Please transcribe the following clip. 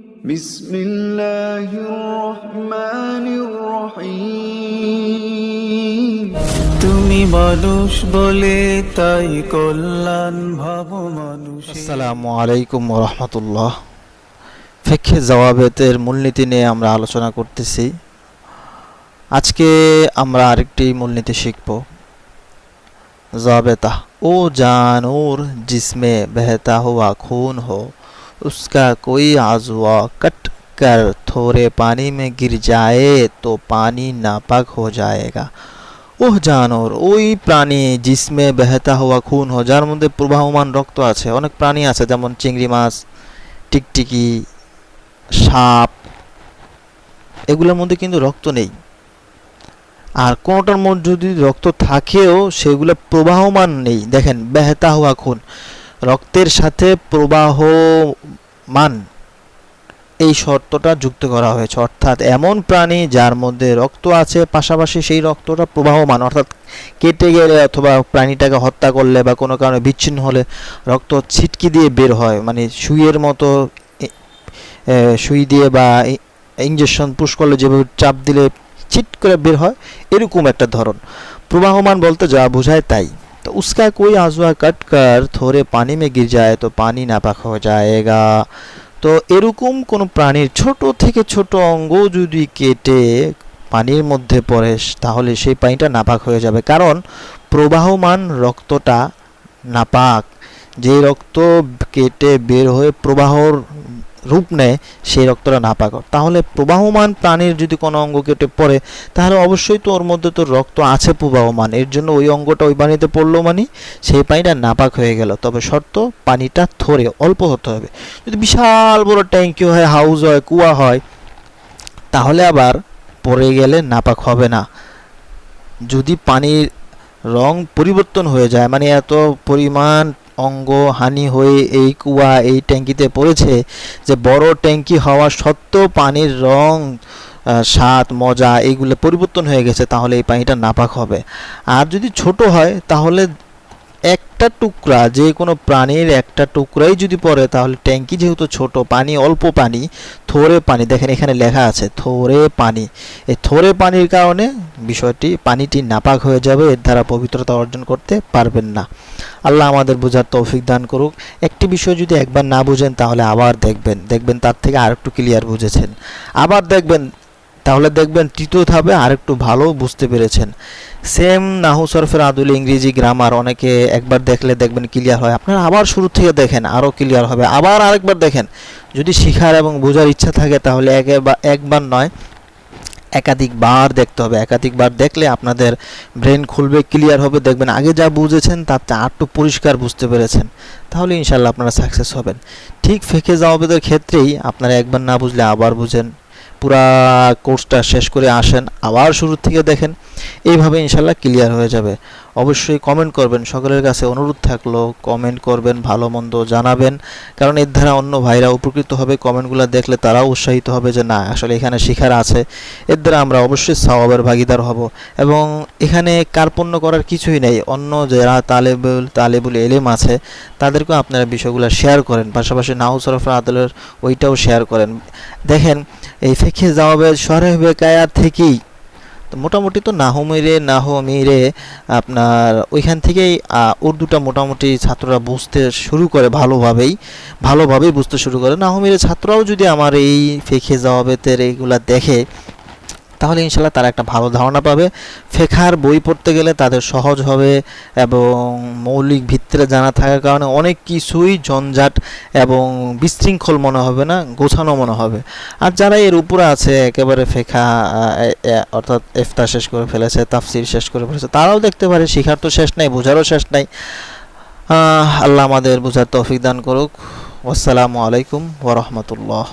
بسم الله الرحمن الرحيم তুমি মানুষ বলে তাই কল্যাণ মানুষ আসসালামু আলাইকুম মূলনীতি নিয়ে আমরা আলোচনা করতেছি। আজকে আমরা আরেকটি মূলনীতি শিখব। জওয়াবেতা ও জানুর জিসমে বেহতা হওয়া খুন হো उसका कोई आजुआ कट कर थोड़े पानी में गिर जाए तो पानी नापाक हो जाएगा ওহ জানোর ওই প্রাণী জিসমে বেহেতা হওয়া খুন হো যার মধ্যে প্রবাহমান রক্ত আছে অনেক প্রাণী আছে যেমন চিংড়ি মাছ টিকটিকি সাপ এগুলোর মধ্যে কিন্তু রক্ত নেই আর কোনোটার মধ্যে যদি রক্ত থাকেও সেগুলো প্রবাহমান নেই দেখেন বেহেতা হওয়া খুন রক্তের সাথে প্রবাহমান এই শর্তটা যুক্ত করা হয়েছে। অর্থাৎ এমন প্রাণী যার মধ্যে রক্ত আছে, পাশাপাশি সেই রক্তটা প্রবাহমান, অর্থাৎ কেটে গেলে অথবা প্রাণীটাকে হত্যা করলে বা কোনো কারণে বিচ্ছিন্ন হলে রক্ত ছিটকি দিয়ে বের হয়। মানে সুইয়ের মতো সুই দিয়ে বা ইঞ্জেকশন পুশ করলে যেভাবে চাপ দিলে ছিট করে বের হয়, এরকম একটা ধরন। প্রবাহমান বলতে যা বোঝায় তাই। তো उसका कोई आजुआ कट कर थोड़े পানি মে গির যায় তো পানি নাপাক হয়ে যায়গা তো এরকম কোনো প্রাণীর ছোট থেকে ছোট অঙ্গ যদি কেটে পানির মধ্যে পড়ে তাহলে সেই পানিটা নাপাক হয়ে যাবে। কারণ প্রবাহমান রক্তটা নাপাক। যে রক্ত কেটে বের হয়ে প্রবাহর রূপ নেয়, সেই রক্তটা নাপাক তাহলে প্রবাহমান প্রাণীর যদি কোনো অঙ্গ কেটে পড়ে, তাহলে অবশ্যই তো ওর মধ্যে তো রক্ত আছে প্রবাহমান। এর জন্য ওই অঙ্গটা ওই পানিতে পড়ল মানে সেই পানিটা নাপাক হয়ে গেল। তবে শর্ত, পানিটা থরে, অল্প হতে হবে। যদি বিশাল বড় ট্যাঙ্কি হয়, হাউস হয়, কুয়া হয়, তাহলে আবার পড়ে গেলে নাপাক হবে না। যদি পানির রং পরিবর্তন হয়ে যায় মানে এত পরিমাণ অঙ্গ হানি হয়ে এই কুয়া এই ট্যাঙ্কিতে পড়েছে যে বড় ট্যাঙ্কি হওয়া সত্ত্বেও পানির রং স্বাদ, মজা, এইগুলো পরিবর্তন হয়ে গেছে, তাহলে এই পানিটা নাপাক হবে। আর যদি ছোট হয়, তাহলে একটা টুকরা, যে কোনো প্রাণীর একটা টুকরাই যদি পড়ে, তাহলে ট্যাঙ্কি যেহেতু ছোট, পানি, অল্প পানি থোড়ে পানি, দেখেন এখানে লেখা আছে থোড়ে পানি। এই থোড়ে পানির কারণে বিষয়টি পানিটি নাপাক হয়ে যাবে, এর দ্বারা পবিত্রতা অর্জন করতে পারবেন না। আল্লাহ আমাদের বোঝার তৌফিক দান করুক। একটি বিষয় যদি একবার না বুঝেন, তাহলে আবার দেখবেন। দেখবেন তার থেকে আরেকটু ক্লিয়ার বুঝেছেন। আবার দেখবেন তাহলে দেখবেন তৃতীয় ধাপে আরেকটু ভালো বুঝতে পেরেছেন। সেম নাহু সরফের আদুল ইংরেজি গ্রামার অনেকে একবার দেখলে দেখবেন ক্লিয়ার হয়। আপনারা আবার শুরু থেকে দেখেন আরও ক্লিয়ার হবে। আবার আরেকবার দেখেন। যদি শিখার এবং বোঝার ইচ্ছা থাকে তাহলে একবার একবার নয়, একাধিকবার দেখতে হবে। একাধিকবার দেখলে আপনাদের ব্রেন খুলবে ক্লিয়ার হবে। দেখবেন আগে যা বুঝেছেন তার চেয়ে আরটু পরিষ্কার বুঝতে পেরেছেন। তাহলে ইনশাল্লাহ আপনারা সাকসেস হবেন। ঠিক ফেকে জাওয়াবেদের ক্ষেত্রেই আপনারা একবার না বুঝলে আবার বুঝেন। পুরা কোর্সটা শেষ করে আসেন। আবার শুরু থেকে দেখেন এইভাবে ইনশাল্লাহ ক্লিয়ার হয়ে যাবে। অবশ্যই কমেন্ট করবেন, সকলের কাছে অনুরোধ থাকল কমেন্ট করবেন, ভালো মন্দ জানাবেন। কারণ এর দ্বারা অন্য ভাইরা উপকৃত হবে কমেন্টগুলো দেখলে তারাও উৎসাহিত হবে যে, না, আসলে এখানে শিখার আছে। এর দ্বারা আমরা অবশ্যই সওয়াবের ভাগিদার হব। এবং এখানে কার্পণ্য করার কিছুই নেই। অন্য যারা তালেবুল তালেবুল এলেম আছে, তাদেরকেও আপনারা বিষয়গুলো শেয়ার করেন। পাশাপাশি নাউসরফা আদলের ওইটাও শেয়ার করেন। দেখেন, এই ফেখে জাওয়াবের সরে বেকায়া থেকেই তো মোটামুটি তো নাহমিরে নাহমিরে আপনার ওইখান থেকেই উর্দুটা মোটামুটি ছাত্ররা বুঝতে শুরু করে ভালোভাবেই ভালোভাবেই বুঝতে শুরু করে। নাহমিরে ছাত্ররাও যদি আমার এই ফেখে জবাবেতের এইগুলা দেখে তাহলে ইনশাল্লাহ তারা একটা ভালো ধারণা পাবে। ফেখার বই পড়তে গেলে তাদের সহজ হবে এবং মৌলিক ভিত্তিতে জানা থাকার কারণে অনেক কিছুই জঞ্জাট এবং বিশৃঙ্খল মনে হবে না, গোছানো মনে হবে। আর যারা এর উপরে আছে, একেবারে ফেখা অর্থাৎ এফতা শেষ করে ফেলেছে, তাফসির শেষ করে ফেলেছে, তারাও দেখতে পারে, শিখার তো শেষ নাই, বোঝারও শেষ নাই। আল্লাহ আমাদের বোঝার তৌফিক দান করুক। আসসালামু আলাইকুম ওরহমতুল্লাহ